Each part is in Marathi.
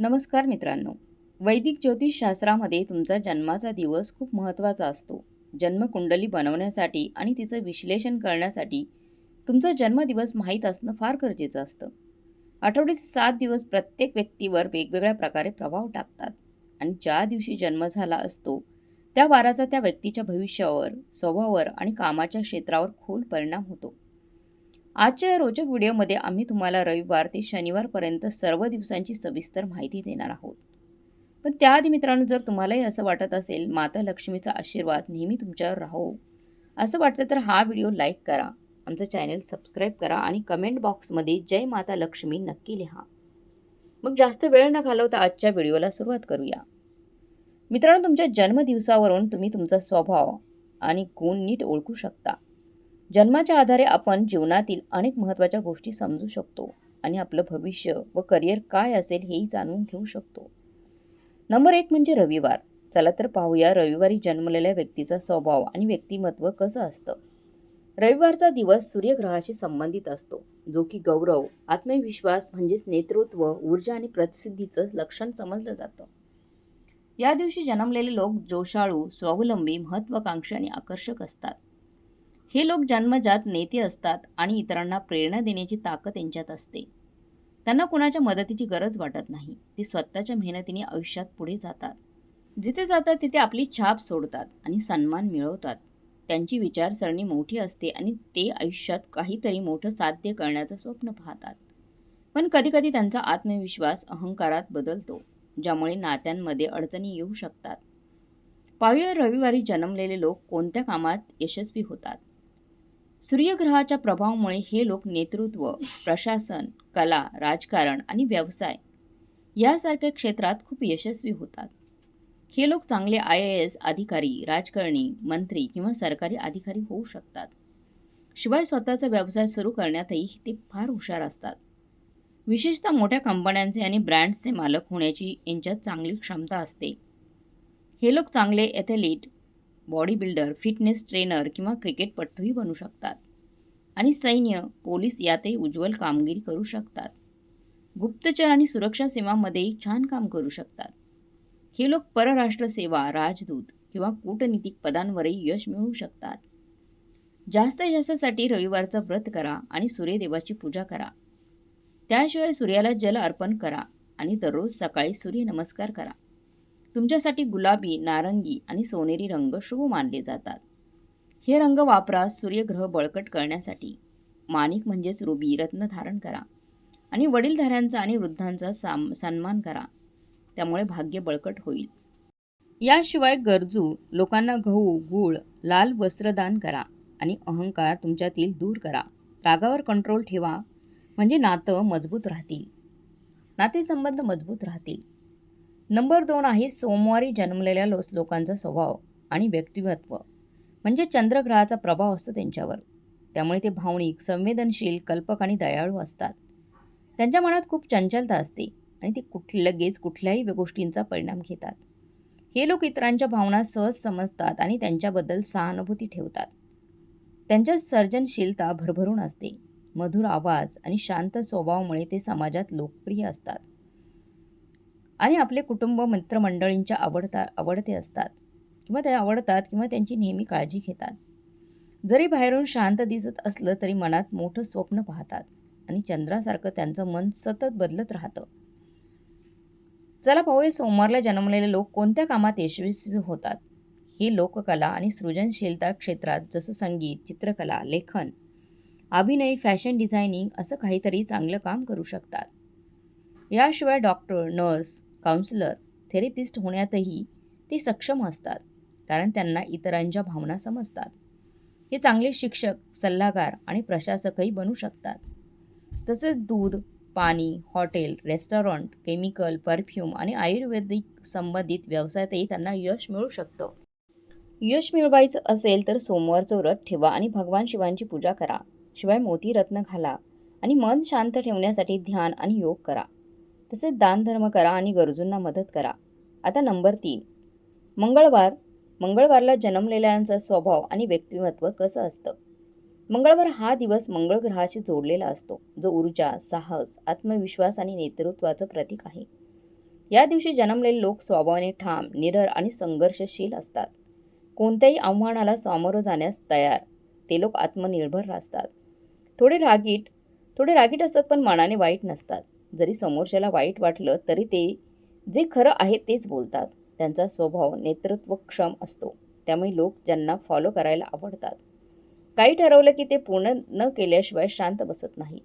नमस्कार मित्रांनो. वैदिक ज्योतिषशास्त्रामध्ये तुमचा जन्माचा दिवस खूप महत्त्वाचा असतो. जन्मकुंडली बनवण्यासाठी आणि तिचं विश्लेषण करण्यासाठी तुमचा जन्मदिवस माहीत असणं फार गरजेचं असतं. आठवड्याचे सात दिवस प्रत्येक व्यक्तीवर वेगवेगळ्या प्रकारे प्रभाव टाकतात आणि ज्या दिवशी जन्म झाला असतो त्या वाराचा त्या व्यक्तीच्या भविष्यावर स्वभावावर आणि कामाच्या क्षेत्रावर खोल परिणाम होतो. आजच्या या रोचक व्हिडिओमध्ये आम्ही तुम्हाला रविवार ते शनिवारपर्यंत सर्व दिवसांची सविस्तर माहिती देणार आहोत. पण त्याआधी मित्रांनो जर तुम्हालाही असं वाटत असेल माता लक्ष्मीचा आशीर्वाद नेहमी तुमच्यावर राहो. असं वाटतं तर हा व्हिडिओ लाईक करा आमचं चॅनल सबस्क्राईब करा आणि कमेंट बॉक्समध्ये जय माता लक्ष्मी नक्की लिहा. मग जास्त वेळ न घालवता आजच्या व्हिडिओला सुरुवात करूया. मित्रांनो तुमच्या जन्मदिवसावरून तुम्ही तुमचा स्वभाव आणि गुण नीट ओळखू शकता. जन्माच्या आधारे आपण जीवनातील अनेक महत्त्वाच्या गोष्टी समजू शकतो आणि आपलं भविष्य व करिअर काय असेल हेही जाणून घेऊ शकतो. नंबर एक म्हणजे रविवार. चला तर पाहूया रविवारी जन्मलेल्या व्यक्तीचा स्वभाव आणि व्यक्तिमत्व कसं असतं. रविवारचा दिवस सूर्यग्रहाशी संबंधित असतो जो की गौरव आत्मविश्वास म्हणजेच नेतृत्व ऊर्जा आणि प्रसिद्धीचं लक्षण समजलं जातं. या दिवशी जन्मलेले लोक जोशाळू स्वावलंबी महत्त्वाकांक्षी आणि आकर्षक असतात. हे लोक जन्मजात नेते असतात आणि इतरांना प्रेरणा देण्याची ताकद त्यांच्यात असते. त्यांना कुणाच्या मदतीची गरज वाटत नाही. ते स्वतःच्या मेहनतीने आयुष्यात पुढे जातात. जिथे जातात तिथे आपली छाप सोडतात आणि सन्मान मिळवतात. त्यांची विचारसरणी मोठी असते आणि ते आयुष्यात काहीतरी मोठं साध्य करण्याचं स्वप्न पाहतात. पण कधीकधी त्यांचा आत्मविश्वास अहंकारात बदलतो ज्यामुळे नात्यांमध्ये अडचणी येऊ शकतात. पाहूया रविवारी जन्मलेले लोक कोणत्या कामात यशस्वी होतात. सूर्यग्रहाच्या प्रभावामुळे हे लोक नेतृत्व प्रशासन कला राजकारण आणि व्यवसाय यासारख्या क्षेत्रात खूप यशस्वी होतात. हे लोक चांगले आय ए एस अधिकारी राजकारणी मंत्री किंवा सरकारी अधिकारी होऊ शकतात. शिवाय स्वतःचा व्यवसाय सुरू करण्यातही ते फार हुशार असतात. विशेषतः मोठ्या कंपन्यांचे आणि ब्रँड्सचे मालक होण्याची यांच्यात चांगली क्षमता असते. हे लोक चांगले athlete body builder fitness trainer किंवा क्रिकेटपटूही बनू शकतात. आणि सैन्य पोलीस यातही उज्ज्वल कामगिरी करू शकतात. गुप्तचर आणि सुरक्षा सेवांमध्येही छान काम करू शकतात. हे लोक परराष्ट्र सेवा राजदूत किंवा कूटनीतिक पदांवरही यश मिळवू शकतात. जास्त यशासाठी रविवारचं व्रत करा आणि सूर्यदेवाची पूजा करा. त्याशिवाय सूर्याला जल अर्पण करा आणि दररोज सकाळी सूर्यनमस्कार करा. तुमच्यासाठी गुलाबी नारंगी आणि सोनेरी रंग शुभ मानले जातात. हे रंग वापरा सूर्यग्रह बळकट करण्यासाठी. माणिक म्हणजेच रुबी रत्न धारण करा. आणि वडीलधाऱ्यांचा आणि वृद्धांचा साम सन्मान करा. त्यामुळे भाग्य बळकट होईल. याशिवाय गरजू लोकांना गहू गूळ लाल वस्त्रदान करा आणि अहंकार तुमच्यातील दूर करा. रागावर कंट्रोल ठेवा. म्हणजे नातं मजबूत राहतील. नातेसंबंध मजबूत राहतील. नंबर दोन आहे सोमवारी जन्मलेल्या लोस लोकांचा स्वभाव आणि व्यक्तिमत्व. म्हणजे चंद्रग्रहाचा प्रभाव असतो त्यांच्यावर. त्यामुळे ते भावनिक संवेदनशील कल्पक आणि दयाळू असतात. त्यांच्या मनात खूप चंचलता असते आणि ते कुठ लगेच कुठल्याही गोष्टींचा परिणाम घेतात. हे लोक इतरांच्या भावना सहज समजतात आणि त्यांच्याबद्दल सहानुभूती ठेवतात. त्यांच्या सर्जनशीलता भरभरून असते. मधुर आवाज आणि शांत स्वभावामुळे ते समाजात लोकप्रिय असतात. आणि आपले कुटुंब मित्रमंडळींच्या आवडता आवडते असतात. किंवा ते आवडतात किंवा त्यांची नेहमी काळजी घेतात. जरी बाहेरून शांत दिसत असलं तरी मनात मोठं स्वप्न पाहतात. आणि चंद्रासारखं त्यांचं मन सतत बदलत राहतं. चला पाहूया सोमवारला जन्मलेले लोक कोणत्या कामात यशस्वी होतात? हे लोककला आणि सृजनशीलता क्षेत्रात जसं संगीत चित्रकला लेखन अभिनय फॅशन डिझायनिंग असं काहीतरी चांगलं काम करू शकतात. याशिवाय डॉक्टर नर्स काउन्सिलर थेरपिस्ट होण्यातही ते सक्षम असतात कारण त्यांना इतरांच्या भावना समजतात. हे चांगले शिक्षक सल्लागार आणि प्रशासकही बनू शकतात. तसेच दूध पाणी हॉटेल रेस्टॉरंट केमिकल परफ्यूम आणि आयुर्वेदिक संबंधित व्यवसायातही त्यांना यश मिळू शकतं. यश मिळवायचं असेल तर सोमवारचं व्रत ठेवा आणि भगवान शिवांची पूजा करा. शिवाय मोती रत्न घाला आणि मन शांत ठेवण्यासाठी ध्यान आणि योग करा. तसेच दानधर्म करा आणि गरजूंना मदत करा. आता नंबर तीन. मंगळवार. मंगळवारला जन्मलेल्यांचा स्वभाव आणि व्यक्तिमत्व कसं असतं? मंगळवार हा दिवस मंगळ ग्रहाशी जोडलेला असतो जो ऊर्जा साहस आत्मविश्वास आणि नेतृत्वाचं प्रतीक आहे. या दिवशी जन्मलेले लोक स्वभावाने ठाम निरर आणि संघर्षशील असतात. कोणत्याही आव्हानाला सामोरं जाण्यास तयार. ते लोक आत्मनिर्भर असतात थोडे रागीट थोडे रागीट असतात पण मनाने वाईट नसतात. जरी समोरच्याला वाईट वाटलं तरी ते जे खरं आहे तेच बोलतात. त्यांचा स्वभाव नेतृत्वक्षम असतो. त्यामुळे लोक ज्यांना फॉलो करायला आवडतात. काही ठरवलं की ते पूर्ण न केल्याशिवाय शांत बसत नाही.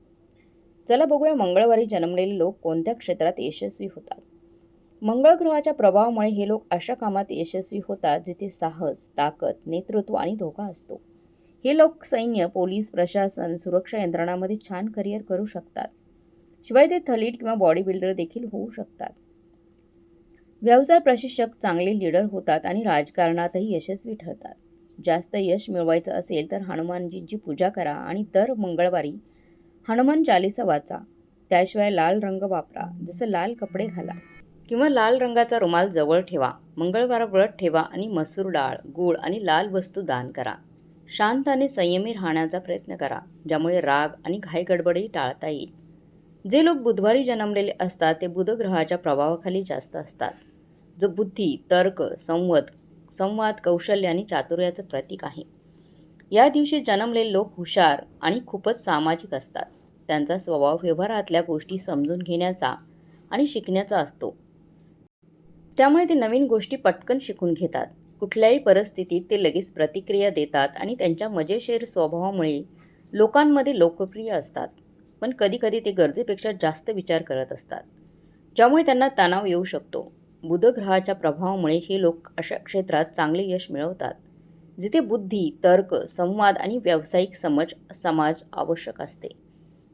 चला बघूया मंगळवारी जन्मलेले लोक कोणत्या क्षेत्रात यशस्वी होतात. मंगळ ग्रहाच्या प्रभावामुळे हे लोक अशा कामात यशस्वी होतात जिथे साहस ताकद नेतृत्व आणि धोका असतो. हे लोक सैन्य पोलीस प्रशासन सुरक्षा यंत्रणामध्ये छान करिअर करू शकतात. शिवाय ते थलीट किंवा बॉडी बिल्डर देखील होऊ शकतात. व्यवसाय प्रशिक्षक चांगले लीडर होतात आणि राजकारणातही यशस्वी ठरतात. जास्त यश मिळवायचं असेल तर हनुमानजींची पूजा करा आणि दर मंगळवारी हनुमान चालिसा वाचा. त्याशिवाय लाल रंग वापरा. जसं लाल कपडे घाला किंवा लाल रंगाचा रुमाल जवळ ठेवा. मंगळवार व्रत ठेवा आणि मसूर डाळ गूळ आणि लाल वस्तू दान करा. शांत आणि संयमी राहण्याचा प्रयत्न करा ज्यामुळे राग आणि घाईगडबडही टाळता येईल. जे लोक बुधवारी जन्मलेले असतात ते बुधग्रहाच्या प्रभावाखाली जास्त असतात. जो बुद्धी तर्क संवद संवाद कौशल्य आणि चातुर्याचं प्रतीक आहे. या दिवशी जन्मलेले लोक हुशार आणि खूपच सामाजिक असतात. त्यांचा स्वभाव व्यवहारातल्या गोष्टी समजून घेण्याचा आणि शिकण्याचा असतो. त्यामुळे ते नवीन गोष्टी पटकन शिकून घेतात. कुठल्याही परिस्थितीत ते लगेच प्रतिक्रिया देतात आणि त्यांच्या मजेशीर स्वभावामुळे लोकांमध्ये लोकप्रिय असतात. पण कधीकधी ते गरजेपेक्षा जास्त विचार करत असतात. ज्यामुळे त्यांना तणाव येऊ शकतो. बुध ग्रहाच्या प्रभावामुळे हे लोक अशा क्षेत्रात चांगले यश मिळवतात जिथे बुद्धी तर्क संवाद आणि व्यावसायिक समज समाज आवश्यक असते.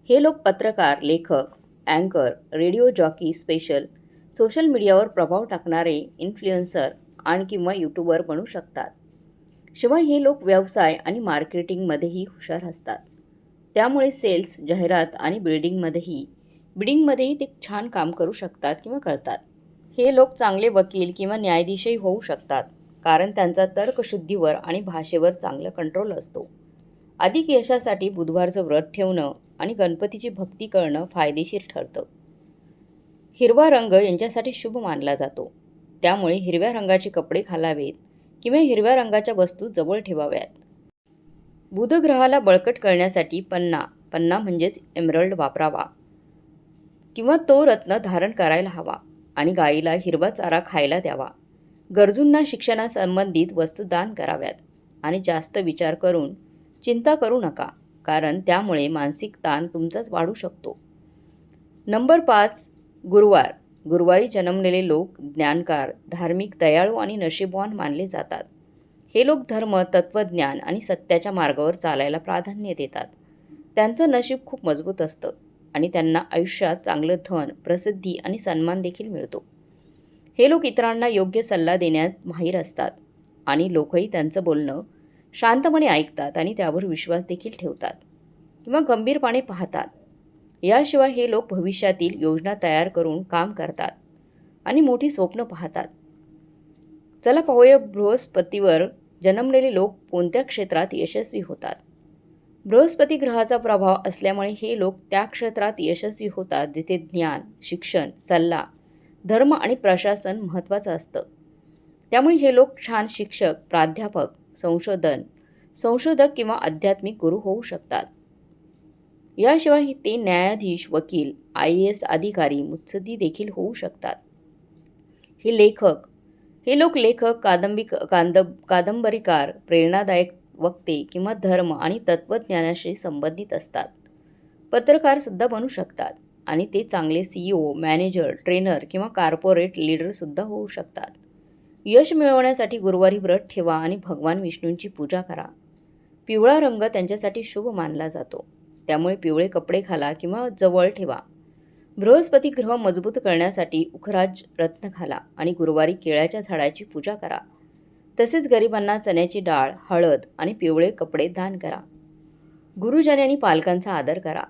हे लोक पत्रकार लेखक अँकर रेडिओ जॉकी स्पेशल सोशल मीडियावर प्रभाव टाकणारे इन्फ्लुएन्सर आणि किंवा यूट्यूबर बनू शकतात. शिवाय हे लोक व्यवसाय आणि मार्केटिंगमध्येही हुशार असतात. त्यामुळे सेल्स जाहिरात आणि बिल्डिंगमध्येही बिल्डिंगमध्येही ते छान काम करू शकतात किंवा करतात. हे लोक चांगले वकील किंवा न्यायाधीशही होऊ शकतात कारण त्यांचा तर्कशुद्धीवर आणि भाषेवर चांगला कंट्रोल असतो. अधिक यशासाठी बुधवारचं व्रत ठेवणं आणि गणपतीची भक्ती करणं फायदेशीर ठरतं. हिरवा रंग यांच्यासाठी शुभ मानला जातो. त्यामुळे हिरव्या रंगाचे कपडे घालावेत किंवा हिरव्या रंगाच्या वस्तू जवळ ठेवाव्यात. बुधग्रहाला बळकट करण्यासाठी पन्ना पन्ना म्हणजेच एमरल्ड वापरावा. किंवा तो रत्न धारण करायला हवा आणि गायीला हिरवा चारा खायला द्यावा. गरजूंना शिक्षणासंबंधित वस्तू दान कराव्यात आणि जास्त विचार करून चिंता करू नका कारण त्यामुळे मानसिक ताण तुमचाच वाढू शकतो. नंबर पाच गुरुवार. गुरुवारी जन्मलेले लोक ज्ञानकार धार्मिक दयाळू आणि नशीबवान मानले जातात. हे लोक धर्म तत्त्वज्ञान आणि सत्याच्या मार्गावर चालायला प्राधान्य देतात. त्यांचं नशीब खूप मजबूत असतं आणि त्यांना आयुष्यात चांगलं धन प्रसिद्धी आणि सन्मान देखील मिळतो. हे लोक इतरांना योग्य सल्ला देण्यात माहीर असतात आणि लोकही त्यांचं बोलणं शांतपणे ऐकतात आणि त्यावर विश्वास देखील ठेवतात किंवा गंभीरपणे पाहतात. याशिवाय हे लोक भविष्यातील योजना तयार करून काम करतात आणि मोठी स्वप्न पाहतात. चला पाहूया बृहस्पतीवर जन्मलेले लोक कोणत्या क्षेत्रात यशस्वी होतात? बृहस्पती ग्रहाचा प्रभाव असल्यामुळे हे लोक त्या क्षेत्रात यशस्वी होतात जिथे ज्ञान शिक्षण सल्ला धर्म आणि प्रशासन महत्त्वाचं असतं. त्यामुळे हे लोक छान शिक्षक प्राध्यापक संशोधन संशोधक किंवा आध्यात्मिक गुरु होऊ शकतात. याशिवाय ते न्यायाधीश वकील आय ए एस अधिकारी मुत्सद्दी देखील होऊ शकतात. हे लेखक हे लोक लेखक कादंबी कांद कादंबरीकार प्रेरणादायक वक्ते किंवा धर्म आणि तत्त्वज्ञानाशी संबंधित असतात. पत्रकारसुद्धा बनू शकतात आणि ते चांगले C E O manager trainer किंवा कार्पोरेट लीडरसुद्धा होऊ शकतात. यश मिळवण्यासाठी गुरुवारी व्रत ठेवा आणि भगवान विष्णूंची पूजा करा. पिवळा रंग त्यांच्यासाठी शुभ मानला जातो. त्यामुळे पिवळे कपडे घाला किंवा जवळ ठेवा. बृहस्पती ग्रह मजबूत करण्यासाठी उखराज रत्न घाला आणि गुरुवारी केळ्याच्या झाडाची पूजा करा. तसेच गरिबांना चण्याची डाळ हळद आणि पिवळे कपडे दान करा. गुरुजन आणि पालकांचा आदर करा.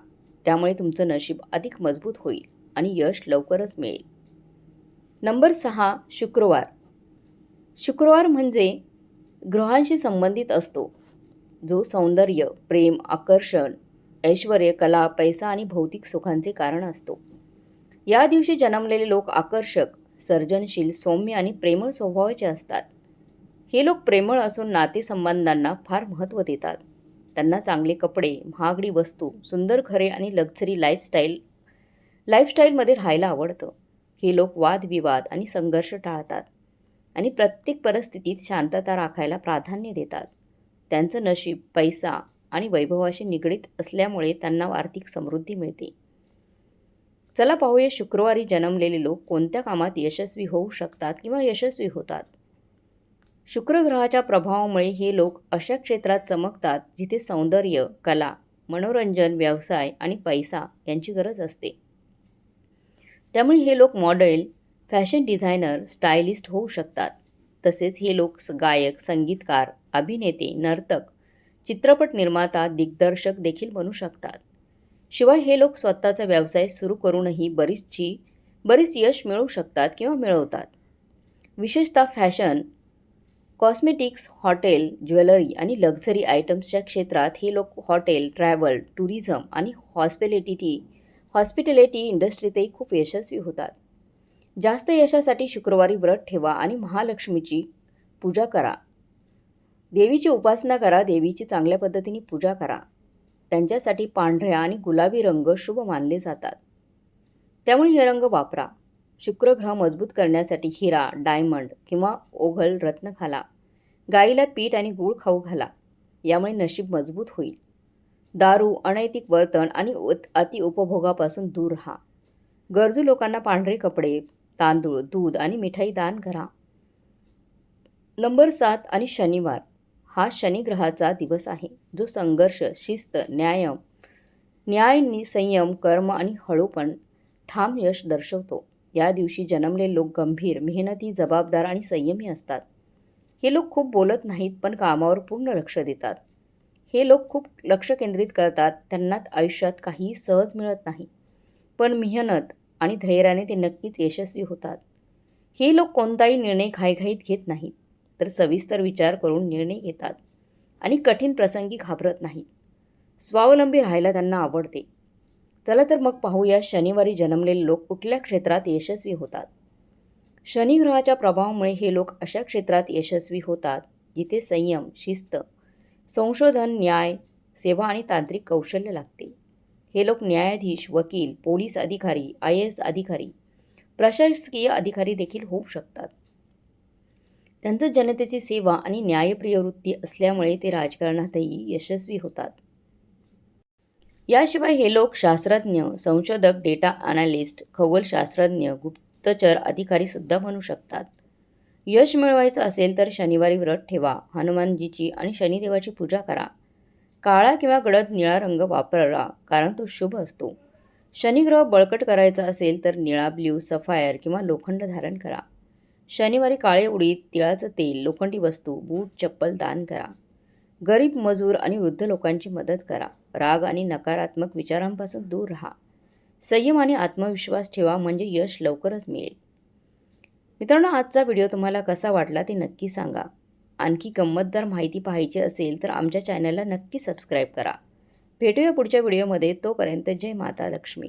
त्यामुळे तुमचं नशीब अधिक मजबूत होईल आणि यश लवकरच मिळेल. नंबर सहा शुक्रवार. शुक्रवार म्हणजे ग्रहांशी संबंधित असतो जो सौंदर्य प्रेम आकर्षण ऐश्वर कला पैसा आणि भौतिक सुखांचे कारण असतो. या दिवशी जन्मलेले लोक आकर्षक सर्जनशील सौम्य आणि प्रेमळ स्वभावाचे असतात. हे लोक प्रेमळ असून नातेसंबंधांना फार महत्त्व देतात. त्यांना चांगले कपडे महागडी वस्तू सुंदर घरे आणि लक्झरी लाईफस्टाईल लाईफस्टाईलमध्ये राहायला आवडतं. हे लोक वादविवाद आणि संघर्ष टाळतात आणि प्रत्येक परिस्थितीत शांतता राखायला प्राधान्य देतात. त्यांचं नशीब पैसा आणि वैभवाशी निगडीत असल्यामुळे त्यांना आर्थिक समृद्धी मिळते. चला पाहूया शुक्रवारी जन्मलेले लोक कोणत्या कामात यशस्वी होऊ शकतात किंवा यशस्वी होतात. शुक्रग्रहाच्या प्रभावामुळे हे लोक अशा क्षेत्रात चमकतात जिथे सौंदर्य कला मनोरंजन व्यवसाय आणि पैसा यांची गरज असते. त्यामुळे हे लोक मॉडेल फॅशन डिझायनर स्टायलिस्ट होऊ शकतात. तसेच हे लोक स- गायक संगीतकार अभिनेते नर्तक चित्रपट निर्माता दिग्दर्शक देखील बनू शकतात. शिवाय हे लोक स्वतःचा व्यवसाय सुरू करूनही बरीचशी बरीच यश मिळवू शकतात किंवा मिळवतात. विशेषतः फॅशन कॉस्मेटिक्स हॉटेल ज्वेलरी आणि लक्झरी आयटम्सच्या क्षेत्रात हे लोक हॉटेल ट्रॅव्हल टुरिझम आणि हॉस्पिटॅलिटी हॉस्पिटॅलिटी इंडस्ट्रीतही खूप यशस्वी होतात. जास्त यशासाठी शुक्रवारी व्रत ठेवा आणि महालक्ष्मीची पूजा करा. देवीची उपासना करा देवीची चांगल्या पद्धतीने पूजा करा. त्यांच्यासाठी पांढऱ्या आणि गुलाबी रंग शुभ मानले जातात. त्यामुळे हे रंग वापरा. शुक्रग्रह मजबूत करण्यासाठी हिरा डायमंड किंवा ओघल रत्न घाला. गाईला पीठ आणि गूळ खाऊ घाला. यामुळे नशीब मजबूत होईल. दारू अनैतिक वर्तन आणि उत- अतिउपभोगापासून दूर राहा. गरजू लोकांना पांढरे कपडे तांदूळ दूध आणि मिठाई दान करा. नंबर सात आणि शनिवार. हा शनिग्रहाचा दिवस आहे. जो संघर्ष शिस्त न्याय न्याय संयम कर्म आणि हळूपण ठाम यश दर्शवतो. या दिवशी जन्मले लोक गंभीर मेहनती जबाबदार आणि संयमी असतात. हे लोक खूप बोलत नाहीत पण कामावर पूर्ण लक्ष देतात. हे लोक खूप लक्ष केंद्रित करतात. त्यांना आयुष्यात काही सहज मिळत नाही. पण मेहनत आणि धैर्याने ते नक्कीच यशस्वी होतात. हे लोक कोणताही निर्णय घाईघाईत घेत नाहीत. तर सविस्तर विचार करून निर्णय घेतात आणि कठीण प्रसंगी घाबरत नाही स्वावलंबी राहायला त्यांना आवडते. चला तर मग पाहूया शनिवारी जन्मलेले लोक कुठल्या क्षेत्रात यशस्वी होतात. शनिग्रहाच्या प्रभावामुळे हे लोक अशा क्षेत्रात यशस्वी होतात जिथे संयम शिस्त संशोधन न्याय सेवा आणि तांत्रिक कौशल्य लागते. हे लोक न्यायाधीश वकील पोलीस अधिकारी आय एस अधिकारी प्रशासकीय अधिकारी देखील होऊ शकतात. त्यांचं जनतेची सेवा आणि न्यायप्रिय वृत्ती असल्यामुळे ते राजकारणातही यशस्वी होतात. याशिवाय हे लोक शास्त्रज्ञ संशोधक डेटा अनालिस्ट खगोलशास्त्रज्ञ गुप्तचर अधिकारीसुद्धा म्हणू शकतात. यश मिळवायचं असेल तर शनिवारी व्रत ठेवा हनुमानजीची आणि शनिदेवाची पूजा करा. काळा किंवा गडद निळा रंग वापरा कारण तो शुभ असतो. शनिग्रह बळकट करायचा असेल तर निळा ब्ल्यू सफायर किंवा लोखंड धारण करा. शनिवारी काळे उडीद तिळाचं तेल लोखंडी वस्तू बूट चप्पल दान करा. गरीब मजूर आणि वृद्ध लोकांची मदत करा. राग आणि नकारात्मक विचारांपासून दूर राहा. संयम आणि आत्मविश्वास ठेवा म्हणजे यश लवकरच मिळेल. मित्रांनो आजचा व्हिडिओ तुम्हाला कसा वाटला ते नक्की सांगा. आणखी गंमतदार माहिती पाहायची असेल तर आमच्या चॅनलला नक्की सबस्क्राईब करा. भेटूया पुढच्या व्हिडिओमध्ये. तोपर्यंत जय माता लक्ष्मी.